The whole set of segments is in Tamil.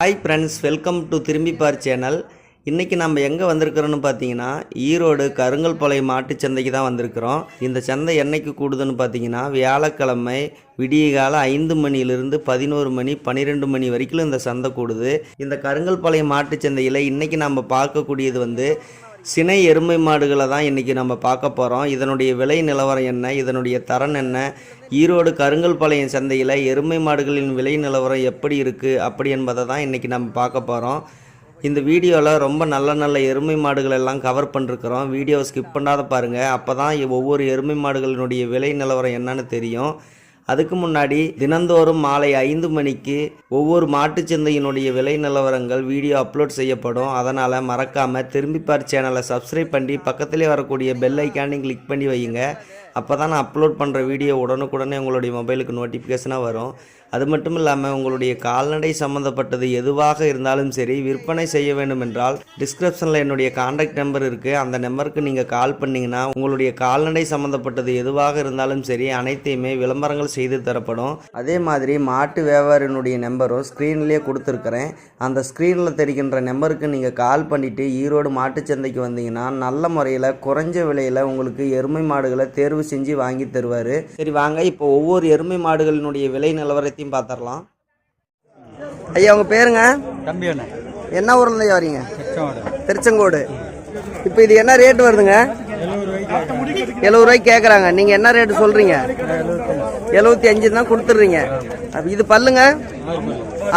ஹாய் ஃப்ரெண்ட்ஸ் வெல்கம் டு திரும்பி பார் சேனல் இன்றைக்கி நம்ம எங்கே வந்திருக்கிறோன்னு பார்த்தீங்கன்னா ஈரோடு கருங்கல்பாளையம் மாட்டுச் சந்தைக்கு தான் வந்திருக்கிறோம். இந்த சந்தை என்னைக்கு கூடுதுன்னு பார்த்தீங்கன்னா வியாழக்கிழமை விடிய காலம் ஐந்து மணியிலிருந்து பதினோரு மணி பன்னிரெண்டு மணி வரைக்கும் இந்த சந்தை கூடுது. இந்த கருங்கல்பாளையம் மாட்டுச் சந்தையில் இன்றைக்கி நம்ம பார்க்கக்கூடியது வந்து சினை எருமை மாடுகளை தான் இன்றைக்கி நம்ம பார்க்க போகிறோம் இதனுடைய விலை நிலவரம் என்ன? இதனுடைய தரன் என்ன? ஈரோடு கருங்கல்பாளையம் சந்தையில் எருமை மாடுகளின் விலை நிலவரம் எப்படி இருக்குது அப்படி என்பதை தான் இன்றைக்கி நம்ம பார்க்க போகிறோம் இந்த வீடியோவில் ரொம்ப நல்ல நல்ல எருமை மாடுகள் எல்லாம் கவர் பண்ணிருக்கிறோம். வீடியோவை ஸ்கிப் பண்ணாத பாருங்கள் அப்போ தான் ஒவ்வொரு எருமை மாடுகளினுடைய விலை நிலவரம் என்னன்னு தெரியும். அதுக்கு முன்னாடி தினந்தோறும் மாலை ஐந்து மணிக்கு ஒவ்வொரு மாட்டுச் சந்தையினுடைய விலை நிலவரங்கள் வீடியோ அப்லோட் செய்யப்படும். அதனால் மறக்காமல் திரும்பி பார் சேனலை சப்ஸ்கிரைப் பண்ணி பக்கத்திலே வரக்கூடிய பெல் ஐக்கானையும் கிளிக் பண்ணி வையுங்க. அப்போ தான் நான் அப்லோட் பண்ணுற வீடியோ உடனுக்குடனே உங்களுடைய மொபைலுக்கு நோட்டிஃபிகேஷனாக வரும். அது மட்டும் இல்லாமல் உங்களுடைய கால்நடை சம்மந்தப்பட்டது எதுவாக இருந்தாலும் சரி விற்பனை செய்ய வேண்டும் என்றால் டிஸ்கிரிப்ஷனில் என்னுடைய காண்டாக்ட் நம்பர் இருக்குது அந்த நம்பருக்கு நீங்கள் கால் பண்ணிங்கன்னா உங்களுடைய கால்நடை சம்மந்தப்பட்டது எதுவாக இருந்தாலும் சரி அனைத்தையுமே விளம்பரங்கள் செய்து தரப்படும். அதே மாதிரி மாட்டு வியாபாரினுடைய நம்பரும் ஸ்க்ரீன்லேயே கொடுத்துருக்குறேன். அந்த ஸ்க்ரீனில் தெரிகின்ற நம்பருக்கு நீங்கள் கால் பண்ணிவிட்டு ஈரோடு மாட்டுச்சந்தைக்கு வந்தீங்கன்னா நல்ல முறையில் குறைஞ்ச விலையில் உங்களுக்கு எருமை மாடுகளை தேர்வு செஞ்சு வாங்கி தருவார். சரி வாங்க. இப்போ ஒவ்வொரு எருமை மாடுகளினுடைய விலை நிலவரத்தையும் பார்த்துடலாம். ஐயா உங்கள் பேருங்க? தம்பி என்ன ஊர்லேருந்து வரீங்க? திருச்செங்கோடு. இப்போ இது என்ன ரேட் வருதுங்க? எழுபது ரூபாய்க்கு கேட்குறாங்க. நீங்கள் என்ன ரேட்டு சொல்கிறீங்க எழுபத்தி அஞ்சு தான் கொடுத்துட்றீங்க. இது பல்லுங்க?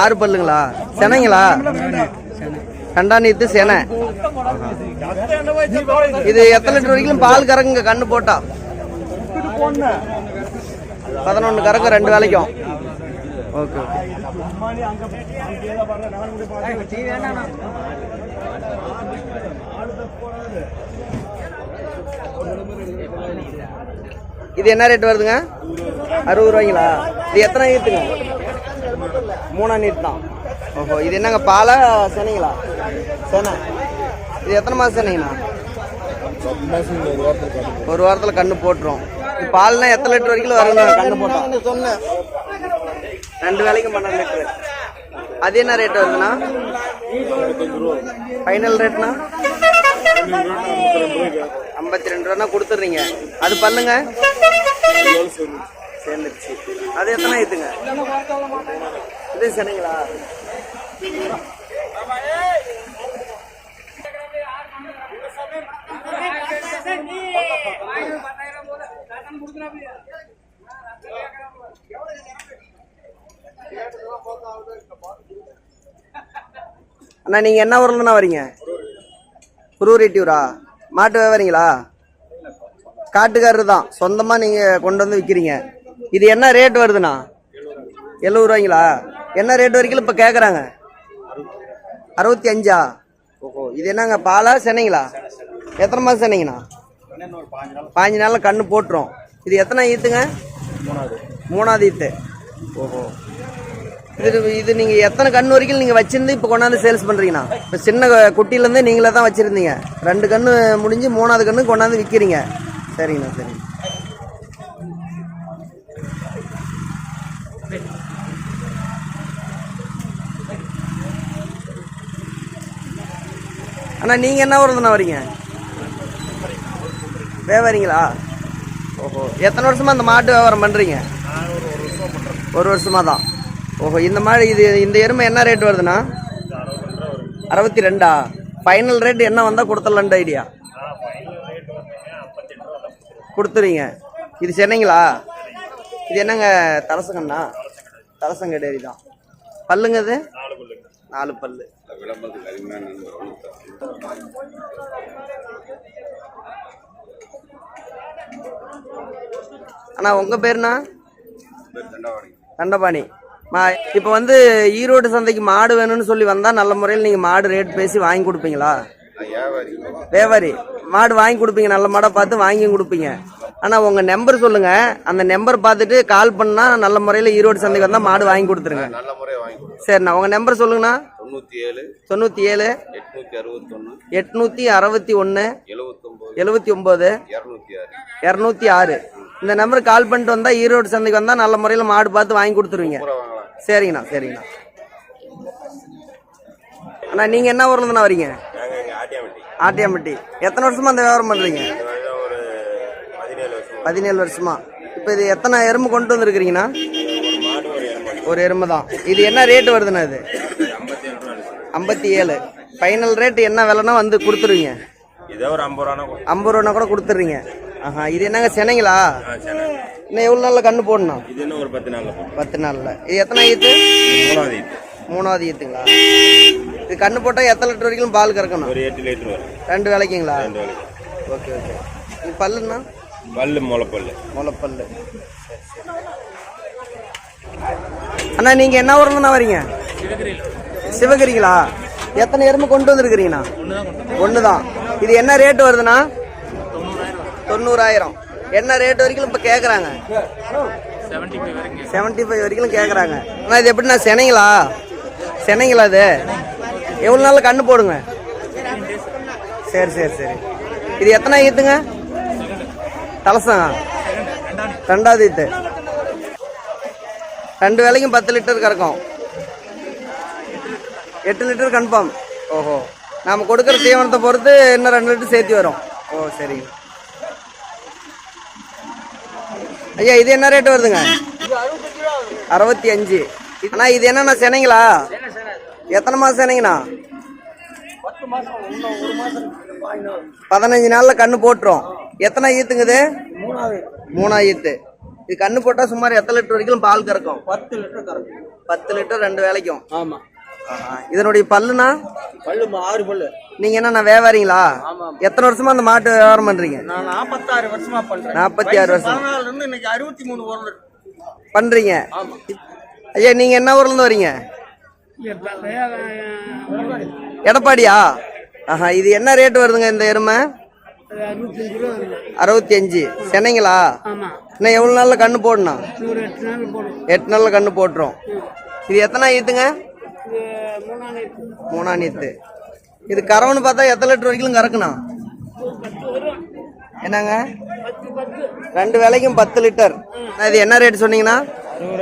ஆறு பல்லுங்களா? செனைங்களா? கண்டாநீத்து செனை. இது எத்தனை லிட்டர் வரைக்கும் பால் கறக்குங்க? கண்ணு போட்டா. பதினொன்று கறக்கும் ரெண்டு வேலைக்கும் ஓகே ஓகே. இது என்ன ரேட் வருதுங்க? அறுபது ரூபாய்ங்களா? இது எத்தனை ஈத்துங்க மூணா நீட் தான். ஓஹோ இது என்னங்க பாலா சேனைங்களா? சேனை. இது எத்தனை மாதம் சேனைங்கண்ணா? ஒரு வாரத்தில் கண்ணு போட்டுரும். பால்னா எத்தனை லிட்டர் வரைக்கும் வருங்க கண்ணு போட்டோம் சொன்னேன் ரெண்டு வேலைக்கும் பன்னெண்டு லிட்டரு அது என்ன ரேட் வருதுண்ணா? ஃபைனல் ரேட்னா ஐம்பத்தி ரெண்டு ரூபா கொடுத்துட்றீங்க. அது பல்லுங்க சேர்ந்துருச்சு. அது எத்தனை ஆயிடுங்க இது சரிங்களா அண்ணா நீங்க என்ன ஊர்லண்ணா வரீங்க? குருவரெட்டியூரா மாட்டு வியாபாரிங்களா? காட்டுக்காரர் தான் சொந்தமா நீங்க கொண்டு வந்து விற்கிறீங்க இது என்ன ரேட் வருதுண்ணா? எழுபது ரூபாய்ங்களா என்ன ரேட் வரைக்கும் இப்போ கேட்குறாங்க அறுபத்தி அஞ்சா? ஓஹோ இது என்னங்க பாலா சென்னைங்களா? எத்தனை மாதம் சென்னைங்கண்ணா? பாஞ்சு நாளில் கண்ணு போட்டுரும். இது எத்தனை ஈத்துங்க? மூணாவது ஈத்து. ஓஹோ. இது இது நீங்க எத்தனை கன்று வரைக்கும் நீங்க வச்சிருந்து இப்போ கொண்டாந்து சேல்ஸ் பண்றீங்கண்ணா இப்போ சின்ன குட்டியில இருந்தே நீங்களே தான் வச்சிருந்தீங்க. ரெண்டு கண்ணு முடிஞ்சு மூணாவது கண்ணு கொண்டாந்து விற்கிறீங்க சரிங்கண்ணா சரிங்க. அண்ணா நீங்க என்ன ஊர்லண்ணா வரீங்க? வியாபாரிங்களா? ஓஹோ. எத்தனை வருஷமா அந்த மாட்டு வியாபாரம் பண்றீங்க? ஒரு வருஷமாக தான். ஓஹோ இந்த மாதிரி இது இந்த எருமை என்ன ரேட் வருதுண்ணா? அறுபத்தி ரெண்டா? ஃபைனல் ரேட் என்ன வந்தால் கொடுத்துடலான்ட்டு ஐடியா கொடுத்துறீங்க இது சென்னைங்களா? இது என்னங்க தலசங்கண்ணா? தலசங்கடேரி தான். பல்லுங்க இது? நாலு பல்லு. அண்ணா உங்கள் பேருண்ணா? தண்டபாணி. மா இப்போ வந்து ஈரோடு சந்தைக்கு மாடு வேணும்னு சொல்லி வந்தா நல்ல முறையில் நீங்க மாடு ரேட் பேசி வாங்கி கொடுப்பீங்களா? வியாபாரி. மாடு வாங்கி கொடுப்பீங்க நல்ல மாடை பார்த்து வாங்கி கொடுப்பீங்க. ஆனா உங்க நம்பர் சொல்லுங்க. அந்த நம்பர் பார்த்துட்டு கால் பண்ணா நல்ல முறையில் ஈரோடு சந்தைக்கு வந்தா மாடு வாங்கி கொடுத்துருங்க. நல்ல முறையாக வாங்கி கொடுக்கும் சரிண்ணா உங்க நம்பர் சொல்லுங்கண்ணா. தொண்ணூற்றி ஏழு ஏழு எட்நூற்றி அறுபத்தொன்று அறுபத்தி ஒன்று எழுபத்தொம்போது எழுபத்தி ஒன்பது இரநூத்தி ஆறு. இரநூத்தி ஆறு. இந்த நம்பருக்கு கால் பண்ணிட்டு வந்தா ஈரோடு சந்தைக்கு வந்தா நல்ல முறையில் மாடு பார்த்து வாங்கி கொடுத்துருவீங்க. சரிங்கண்ணா சரிங்கண்ணா. அண்ணா நீங்கள் என்ன ஊர்ல இருந்துண்ணா வரீங்க? ஆட்டியாம்பட்டி. எத்தனை வருஷமா அந்த வியாபாரம் பண்ணுறீங்க பதினேழு வருஷம். இப்போ இது எத்தனை எறும்பு கொண்டு வந்திருக்கிறீங்கண்ணா? ஒரு எறும்பு. தான். இது என்ன ரேட்டு வருதுண்ணா இது? ஐம்பத்தி ஏழு ஃபைனல் ரேட் என்ன விலைனா வந்து கொடுத்துருவீங்க. ஐம்பது ரூபானா கூட. கொடுத்துட்றீங்க ஆஹா இது என்னங்க சென்னைங்களா? இன்னும் எவ்வளோ நாளில் கண்ணு போடணும்? இது இன்னும் ஒரு பத்து நாளில் போகும் பத்து நாளில். இது எத்தனை ஈத்து? மூணாவது மூணாவது ஈத்துங்களா? இது கண்ணு போட்டால் எத்தனை லிட்டர் வரைக்கும் பால் கறக்கணும்? ஒரு எட்டு லிட்டர் வரும். ரெண்டு வேலைக்குங்களா ரெண்டு வேலைக்கு ஓகே ஓகே. இது பல்லுண்ணா? பல்லு முளைப்பல்லு. முளைப்பல்லு. அண்ணா நீங்கள் என்ன ஊர்லேருந்துண்ணா வரீங்க? சிவகிரிங்களா எத்தனை எருமை கொண்டு வந்திருக்கிறீங்கண்ணா? ஒன்று தான் இது என்ன ரேட்டு வருதுண்ணா? தொண்ணூறாயிரம். என்ன ரேட் வரைக்கும் இப்போ கேட்குறாங்க செவன்ட்டி ஃபைவ் வரைக்கும் கேட்குறாங்க ஆனால் இது எப்படிண்ணா சென்னைங்களா சென்னைங்களா இது? எவ்வளோ நாளில் கண்ணு போடுங்க? சரி சரி சரி. இது எத்தனை ஈத்துங்க? தலசம் ரெண்டாவது ஈத்து. ரெண்டு வேலைக்கும் பத்து லிட்டர் கறக்கும். எட்டு லிட்டர் கன்ஃபார்ம் ஓஹோ. நாம கொடுக்குற தீவனத்தை பொறுத்து இன்னும் ரெண்டு லிட்டர் சேர்த்து வரும். ஓ சரிங்க ஐயா இது என்ன ரேட் வருதுங்க? அறுபத்தி அஞ்சு. அண்ணா இது என்னண்ணா சென்னைங்களா? எத்தனை மாதம் சென்னைங்கண்ணா? பதினஞ்சு நாள்ல கண்ணு போட்டுரும். எத்தனை ஈத்துங்குது மூணா ஈத்து. இது கண்ணு போட்டா சுமார் எத்தனை லிட்டர் வரைக்கும் பால் கறக்கும்? பத்து லிட்டர் கறக்கும். பத்து லிட்டர் ரெண்டு வேலைக்கும் ஆமா. இதனுடைய பல்லுனா? பல்லு ஆறு பல்லு. நீங்க என்ன வியாபாரிங்களா. எத்தனை வருஷமா அந்த மாட்டு வியாபாரம் பண்றீங்க? நான் நாற்பத்தாறு வருஷமா பண்றேன். நாற்பத்தி ஆறு வருஷம்? இருந்து இன்னைக்கு அறுபத்தி மூணு வருடம் பண்றீங்க ஐயா நீங்க என்ன ஊர்ல இருந்து வரீங்க? எடப்பாடியா? ஆஹா இது என்ன ரேட் வருதுங்க இந்த எருமை? அறுபத்தி அஞ்சு சென்னைங்களா? ஆமா. இன்னும் எவ்வளவு நாள்ல கண்ணு போடணும்? எட்டு நாள் போடும் எட்டு நாள்ல கண்ணு போட்டுரும். இது எத்தனை ஈத்துங்க மூணாம் மூணா நீத்து இது கறவுன்னு பார்த்தா எத்தனை லிட்டர் வரைக்கும் கறக்கணும் என்னங்க? ரெண்டு வேலைக்கும் பத்து லிட்டர். இது என்ன ரேட் சொன்னீங்கன்னா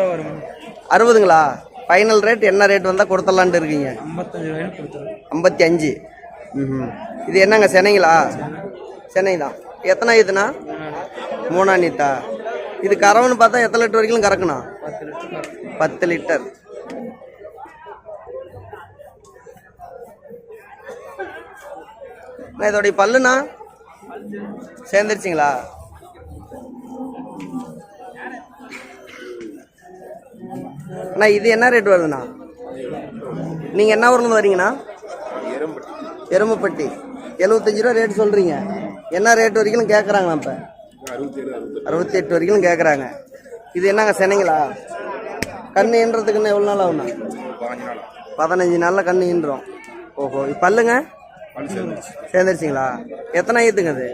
வரும் அறுபதுங்களா? ஃபைனல் ரேட் என்ன ரேட் வந்தால் கொடுத்துடலான்ட்டு இருக்கீங்க? ஐம்பத்தி அஞ்சு ம் இது என்னங்க சென்னைங்களா? சென்னை தான் எத்தனை இதுனா மூணா நீத்தா இது கறவுன்னு பார்த்தா எத்தனை லிட்டர் வரைக்கும் கறக்கணும் பத்து லிட்டர் கறக்கும். பத்து லிட்டர் அண்ணா, இதோடைய பல்லுண்ணா? சேர்ந்துருச்சிங்களா? அண்ணா இது என்ன ரேட் வருதுண்ணா? நீங்கள் என்ன ஊர்லேருந்து வரீங்கண்ணா? எறும்பட்டி எருமைப்பட்டி. எழுபத்தஞ்சு ரூபா ரேட் சொல்கிறீங்க என்ன ரேட் வரைக்கும் கேட்குறாங்களா இப்போ? அறுபத்தி எட்டு வரைக்கும் கேட்குறாங்க இது என்னங்க சென்னைங்களா? கண்ணு எவ்வளோ நாள் ஆகுண்ணா பதினஞ்சு நாளில் கண்ணு ஈன்றோம். ஓஹோ இப்போ பல்லுங்க? சேர்ந்துருச்சிங்களா? எத்தனை ஈத்துங்க அது?